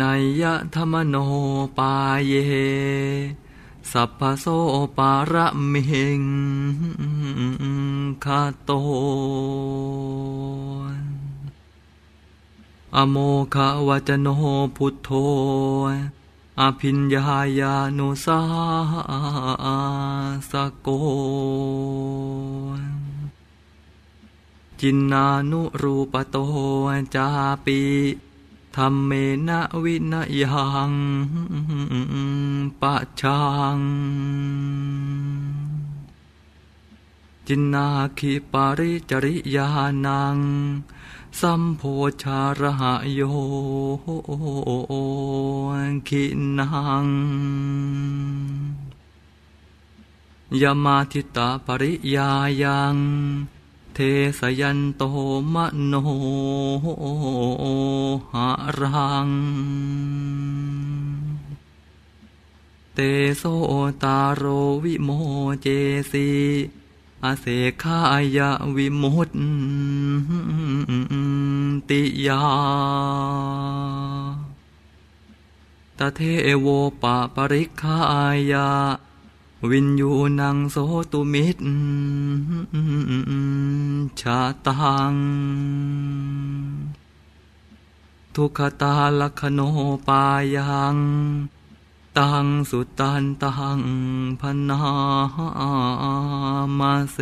นยยะธรรมโนปาเย สัพพโสปาระมิงคาโตอโมคาวจโนพุทโธอภิญญายานุสาสโก จินนานุรูปโตจาปิ ธรรมเมนะวินยังปะชัง จินนาคิปาริจริยานัง สัมโพชาระหโยขินังยามาทิตาปริยายัง เทสยันโตมโนหารัง เตโสตารโรวิโมเจสีอาเสขายะวิมุตติยาตเทโวปะปริคายะ วินยูนังโสตุมิตรชาตัง ทุกขตาลคโนปายัง ตังสุตันตังพนามาเซ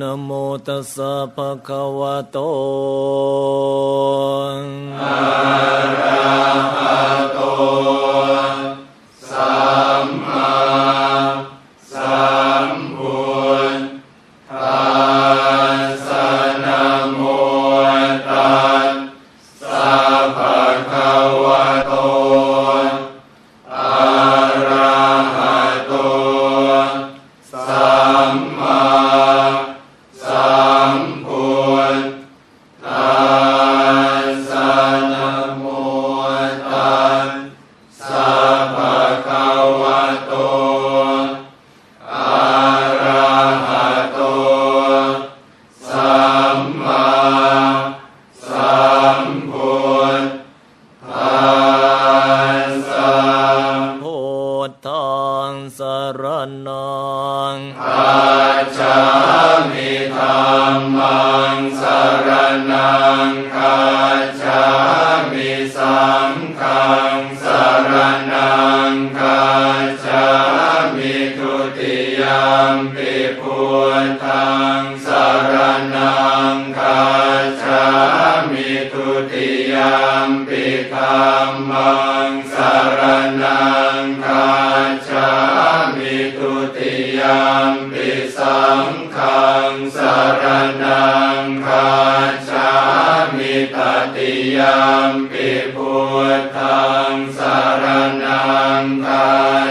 นโมตัสสะภะคะวะโต อะระหะโต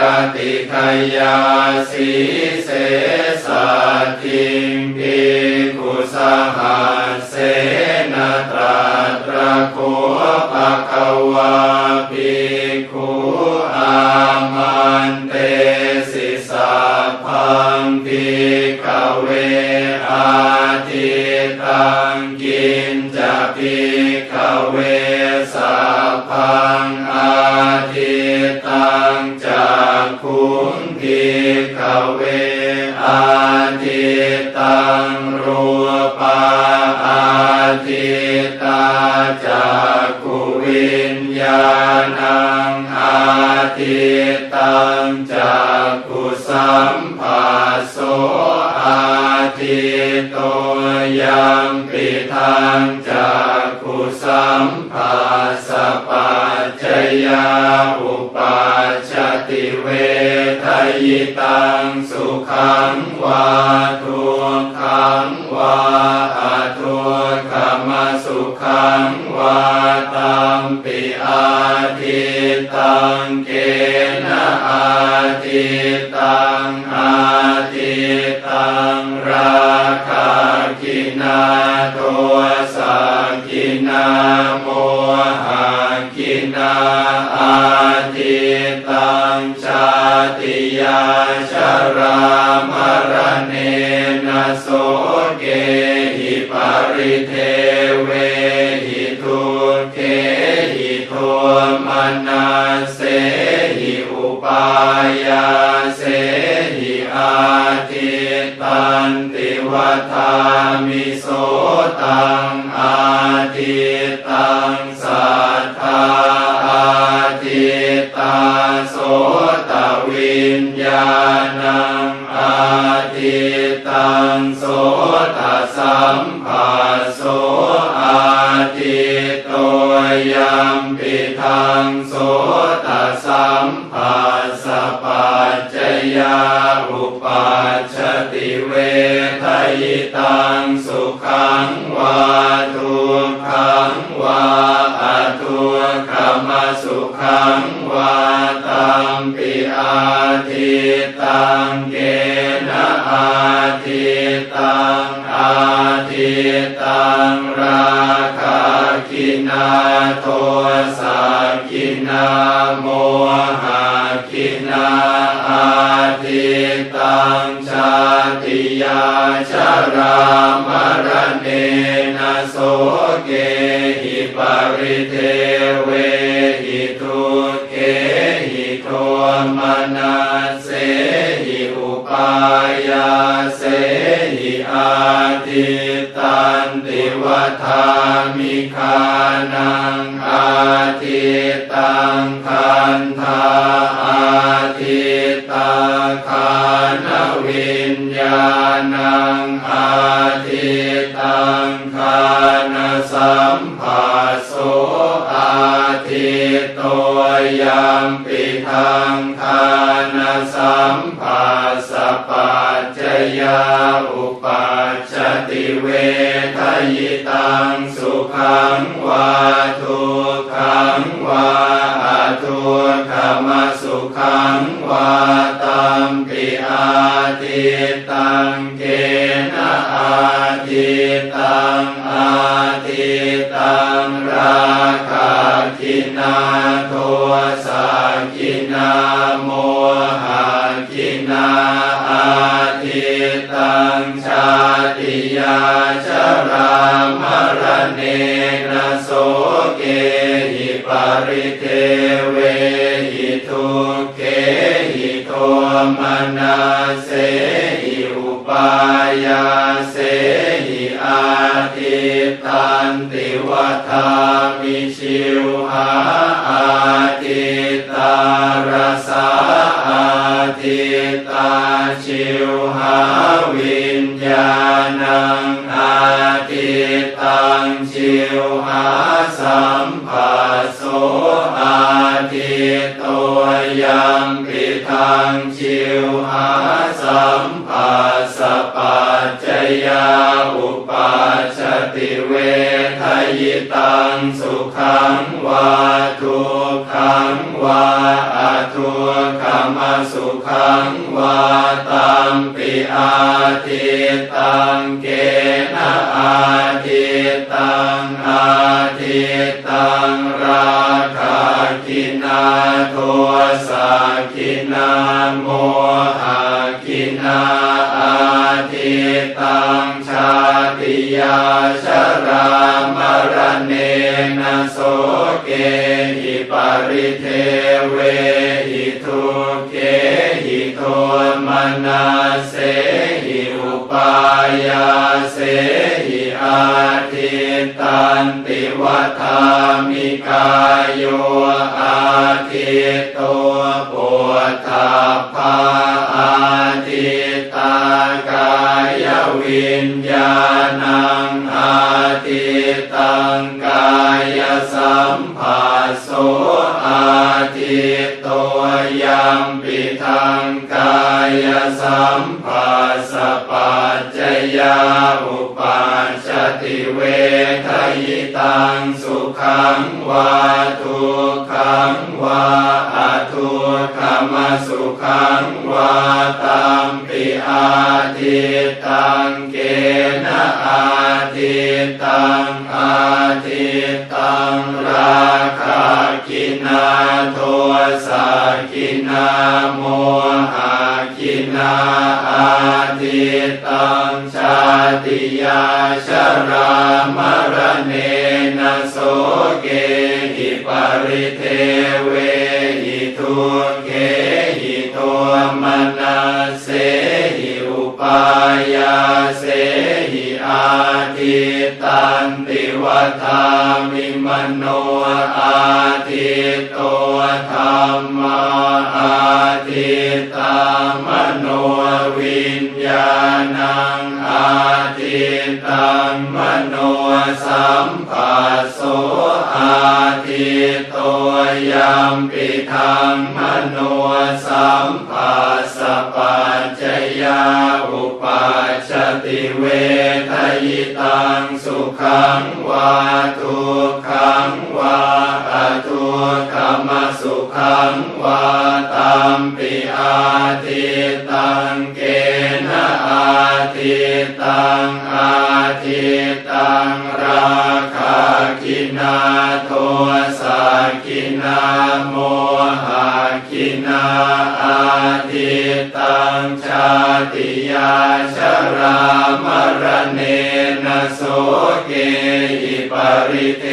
รติขยาสีเสสา จักขุวิญญาณังอาทิตังจักุสัมผัสโสอาทิโตยังปิทัง เกนะอาทิตังอาทิตังายาเสหิอาทิตันติวัฏามิโสตังอาทิตัง ทุกขังวาอทุกขมสุขังวาตัมปิอาทิตังเกนะอาทิตังอาทิตังราคาคินาโทสักคินาโมหะ ชรามรเนนะโสเกหิปริเทเวหิตุ สปัจจยาอุปัชติเวทยิตังสุขังวาทุขังวาอทุกขมสุขังวา รามรเนนโสเกหิปริเทเวหิทุเขหิโทมนาเสหิอุปายาเสหิอาทิตันติวัฏามิชิวหาอาทิตารสาอาทิตาชิวหาวิญญาณัง สัมผัสโสอาทิโตยัมปิทังชิวหาสัมผัสสะปัจจยาอุปัชติเวทยิตังสุขังวาทุขังวาอทุกขมสุขังวาตัมปิอาทิตังเกนะอาทิตัง โมหะคินาอาทิตังชาติยาชรามรเนนโสเกหิปริเทเวหิทุเขหิโทมนาเสหิอุปายาเสหิอาทิตันติวัฏามิกายโยอาทิโต ญาณังอาทิตังกายสัมผัสโสอาทิตโตยัมปิทังกายสัมปัสสะปัจจยาอุปัชติเวทยิตังสุขัง งราคากินาโทสากินาโมหะกินาอาทิตังชาติยาชรามรเนนโสเกหิปริเทเวหิทุเกหิโทมนัสเสหิอุปายาเสหิอาทิตันติวัฏามิ มโนอาทิตโตธรรมาอาทิตามโนวิญญาณังอาทิตังมโนสัมปัสโสอาทิตโตยัมปิทังมโนสัมปัสสะปัจจยาอุปัชชติเวทยิตังสุขังวาทุ มสุขังวาตัมปิอาทิตังเกนะอาทิตังอาทิตังราคากินาโทสากินาโมหะกินาอาทิตังชาติยาชรามรเนนะโสเกหิปริเท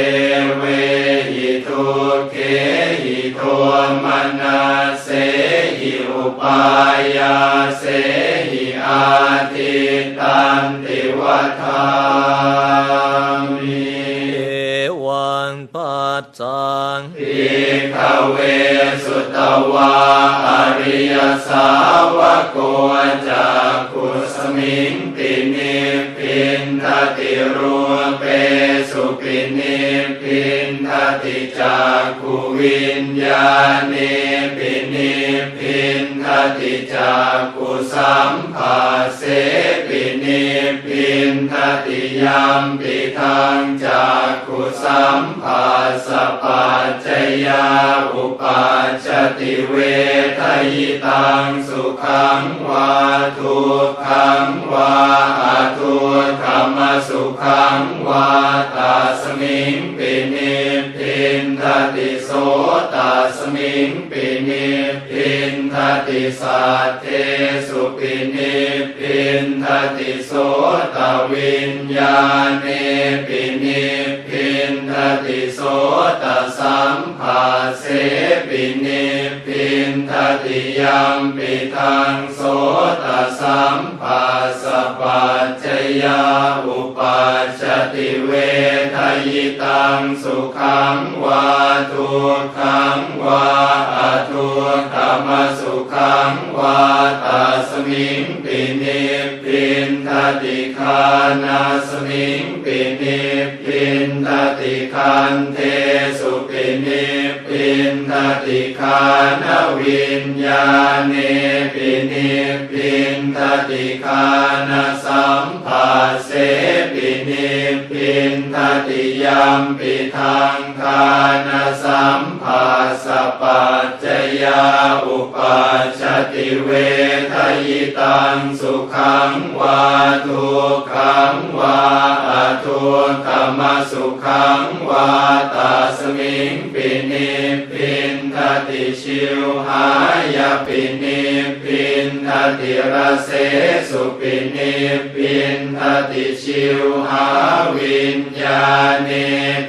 ายาเสหิอาทิตันติวัฏามิเอวันปัจจังอิขเวสุตวาอริยสาวโกจากขุสมิงตินิพพินทติรูเปสุปินิพพินทติจากขุวิญญาณิปินิพพินทติ จากขุสัมภาเสปินิพพินทติยัมปิทังจากขุสัมภาสปัจจยาอุปัชชติเวทยิตังสุขังวาทุขังวาอาทุกขมสุขังวาตาสมิงปินิพพินทติโสตาสมิง ติสัตเทสุปินิพินทติโสตวิญญาเนปินิพินทติโสตสัมภาเสปินิพินทติยัมปิทังโสตสัมภ นาสมิงปินิปินทติคันเทสุปินิปินทติคานวิญญาเนปินิปินทติ นทติยัมปิทังคานสัมภาสปัจจยาอุปัชติเวทยิตังสุขังวาทุกขังวาอทุกขมสุขังวาตาสมิงปินิพพินทติชิวหายาปินิพพิน ทติระเสสุปินิปินทติชิวหาวิญญาเน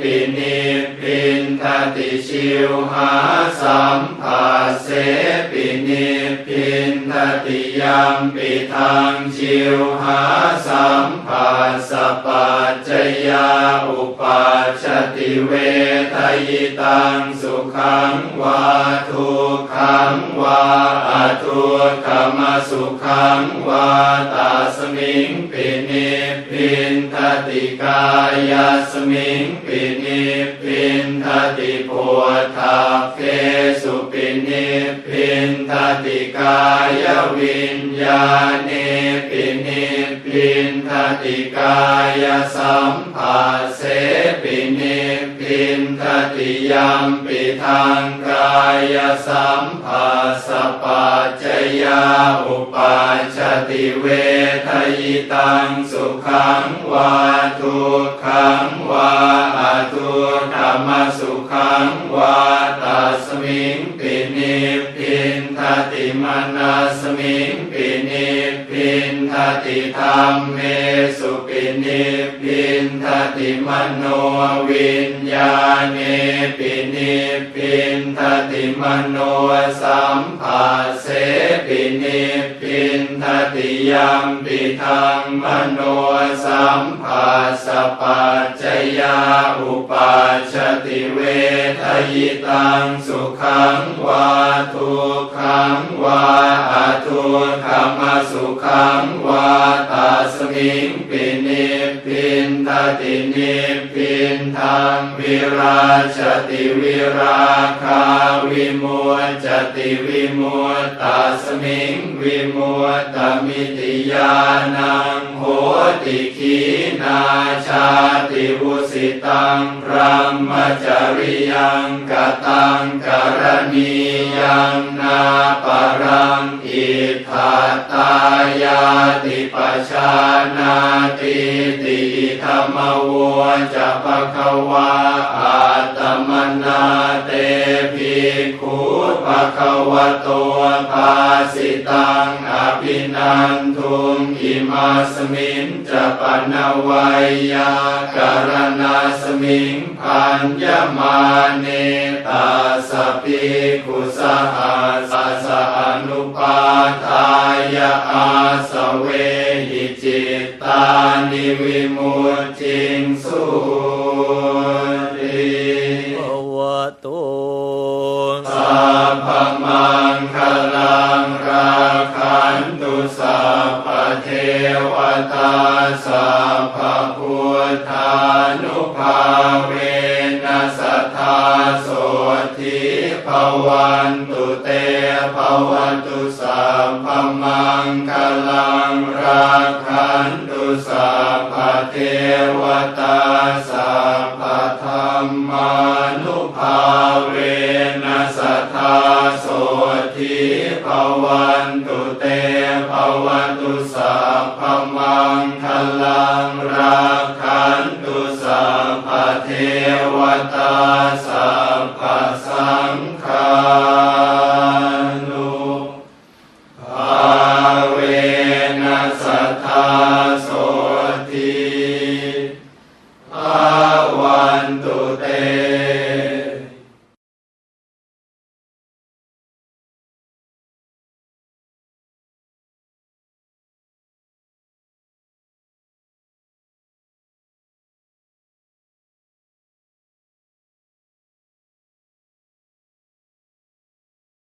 ปินิปินทติชิวหาสัมภาเสปินิปิน ยัมปิทังชิวหาสัมภาสปัจจยาอุปัชติเวทยิตังสุขังวาทุขังวาอทุกขมสุขังวาตาสมิงปินิพพินทติกายสมิงปินิพพินทติ พุทธเพสุปินิพินทติกายวิญญาเนปินิพินทติกายสัมผัสเสปินิ พินทติยัมปิทางกายสัมผัสสะปัจจยาอุปัชติเวทยิตังสุขังวาทุขังวาอทุกขมสุขังวาตัสมิงปินิพินทติมนาสมิงปินิพ ทติธรรมเมสุปินิพินทติมโนวิญญาเนปินิพินทติมโนสัมผัสเสปินิพินทติยัมปิทังมโนสัมผัสสปัจจยาอุปัชชติเวทยิตังสุขังวาทุกขังวาอทุกขมสุขังวาตัสมิงปินิพินทตินิพินทางวิราชติวิราคาวิมุตจติวิมุตตัสมิงวิมุตตมิติยานังโหติขีนาชาติวุสิตังพระมจริยังกตังกรณียังนาปรังอิทธาตายาติปัชานาติติธรรมวัวจะปะคะวาอาตมนาเตภิกขุปะคะวะโตภา สิตังอภินันทุงอิมาสมิงจะปันวัยยาการณาสมิงพันยมาเนตาสพพิกุสหัสสะอนุปาทายาอาสเวหิจิตตานิวิมุตติงสุ สัพพพุทธานุภาเวนัสทธาโสทิภวันตุเตภวันตุสัพพมังคลังราคันตุสัพพเทวตาสัพพธรรมานุภาเว ตาสัพพสังฆา